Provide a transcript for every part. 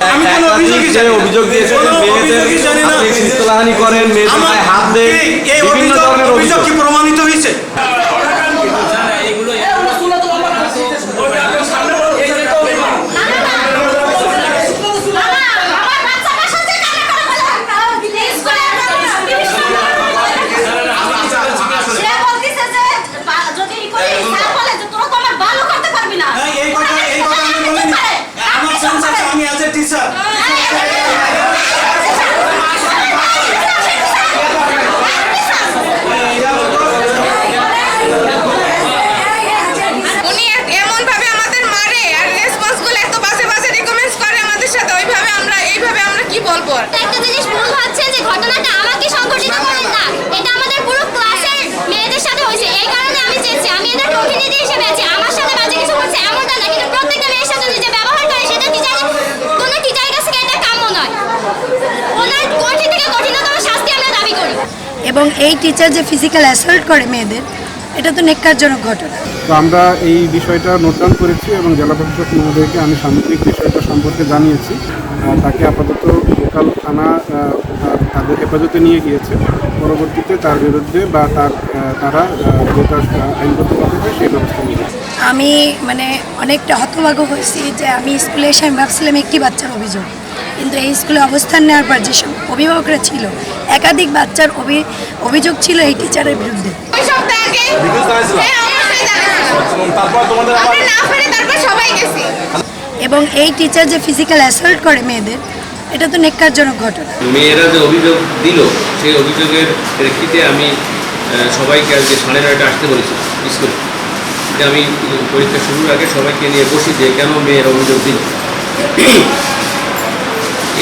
অভিযোগ দিয়েছেন মেয়েদের অভিযোগই জানি না। আপনি শিস্তলাহানি করেন মেয়েদের হাত দেন বিভিন্ন ধরনের অভিযোগ কি প্রমাণিত হয়েছে হ্যাঁ, এই কথা এই কথা আমি বলিনি আমার সেন্স আছে আমি অ্যাজ এ টিচার উনি এমন ভাবে আমাদের মারে আর রেসপন্সগুলো এত বাজে বাজে রিকমেন্ডস করে আমাদের সাথে ওইভাবে আমরা এইভাবে আমরা কি বলব আর? একটা জিনিস ভুল হচ্ছে যে ঘটনাটা আমাকে সংঘটিত করেন না এটা আমাদের পুরো ক্লাসের মেয়েদের সাথে হয়েছে এই কারণে আমি চেয়েছি আমি এদের প্রতিনিধি হিসেবে আছি আমার সাথে বাজে কিছু হচ্ছে এমনটা না কিন্তু প্রত্যেকটা মেয়ের সাথে যে ব্যবহার করে সেটা টিচার কোনো টিচারের কাছ থেকে এটা কাম্য নয় ওনার কঠিন থেকে কঠিনতম শাস্তি আমরা দাবি করি এবং এই টিচার যে ফিজিক্যাল অ্যাসল্ট করে মেয়েদের এটা তো নেককারজনক ঘটনা। তো আমরা এই বিষয়টা নোট ডাউন করেছি এবং জেলা প্রশাসক মহোদয়কে আমি সামগ্রিক বিষয়টা সম্পর্কে জানিয়েছি। তাকে আপাতত লোকাল থানা তাদের হেফাজতে নিয়ে গিয়েছে। পরবর্তীতে তার বিরুদ্ধে বা তার তারা যেটা আইনগত পদ্ধতি সেই ব্যবস্থা নেবে। আমি মানে অনেকটা হতভাগ্য হয়েছি যে আমি স্কুলে এসে আমি ভাবছিলাম একটি বাচ্চার অভিযোগ। কিন্তু এই স্কুলে অবস্থান নেওয়ার পর যেসব অভিভাবকরা ছিল একাধিক বাচ্চার অভি অভিযোগ ছিল এই টিচারের বিরুদ্ধে। হ্যাঁ গেছি। এবং এই টিচার যে ফিজিক্যাল অ্যাসল্ট করে মেয়েদের এটা তো নেককারজনক ঘটনা। মেয়েরা যে অভিযোগ দিল সেই অভিযোগের প্রেক্ষিতে আমি সবাইকে আজকে সাড়ে নয়টা আসতে বলেছি স্কুলে। আমি পরীক্ষা শুরুর আগে সবাইকে নিয়ে বসি যে কেন মেয়েরা অভিযোগ দিল।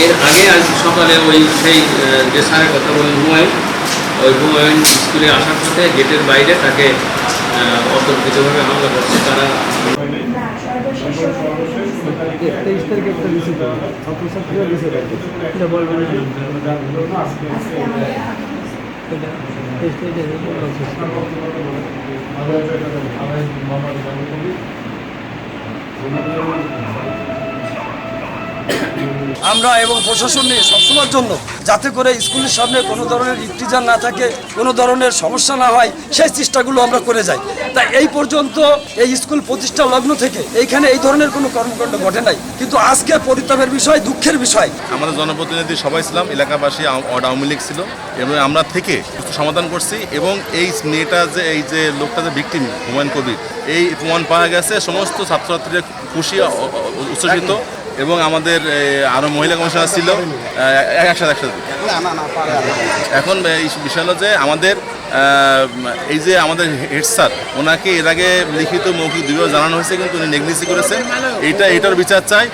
এর আগে আজ সকালে ওই সেই যে স্যারের কথা বললেন হুমায়ুন, ওই হুমায়ুন স্কুলে আসার পথে গেটের বাইরে তাকে অতর্কিতভাবে হামলা করছে। তারা আমরা এবং প্রশাসন নিয়ে সবসময়ের জন্য যাতে করে স্কুলের সামনে কোনো ধরনের ইফটিজার না থাকে কোনো ধরনের সমস্যা না হয় সেই চেষ্টাগুলো আমরা করে যাই। তাই এই পর্যন্ত এই স্কুল প্রতিষ্ঠা লগ্ন থেকে এইখানে এই ধরনের কোনো কর্মকাণ্ড ঘটে নাই। কিন্তু আজকে পরিতাপের বিষয় দুঃখের বিষয়। আমাদের জনপ্রতিনিধি সবাই ছিলাম এলাকাবাসী আওয়ামী লীগ ছিল। এবং আমরা থেকে সমাধান করছি এবং এই মেয়েটা যে এই যে লোকটা যে ভিক্টিম হুমায়ুন কবির এই প্রমাণ পাওয়া গেছে সমস্ত ছাত্রছাত্রীরা খুশি উচ্ছ্বসিত। এবং আমাদের আরও আরও মহিলা কমিশনার ছিল একসাথে একসাথে। এখন বিষয় হলো যে আমাদের এই যে আমাদের হেড স্যার, ওনাকে এর আগে লিখিত মৌখিক দুইবার জানানো হয়েছে, কিন্তু উনি নেগলিসি করেছেন এটা, এটার বিচার চাই।